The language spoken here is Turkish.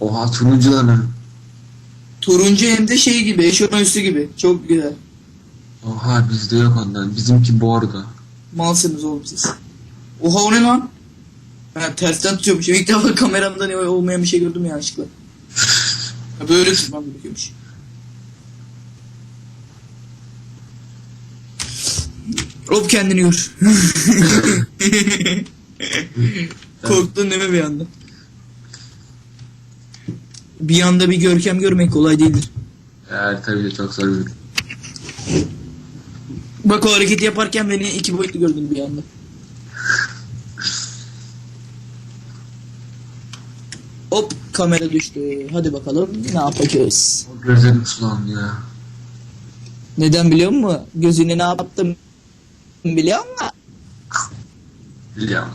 Oha turuncuları. Turuncu hem de şey gibi, eşofman üstü gibi. Çok güzel. Oha bizde yok ondan. Bizimki bordo. Malsınız oğlum siz. Oha o ne lan? Ben tersten tutuyormuşum. İlk defa kameramda olmayan bir şey gördüm yanlışlıkla. Ha, Böyle tutmam gerekiyormuş. Hop kendini yor. Korktun değil mi bir anda? Bir anda bir görkem görmek kolay değildir. Evet tabii de çok zor. Bak o hareketi yaparken beni iki boyutlu gördün bir anda. Hop kamera düştü. Hadi bakalım ne yapacağız? Gözlerim sulandı ya. Neden biliyor musun? Gözüne ne yaptım biliyor musun? Biliyorum.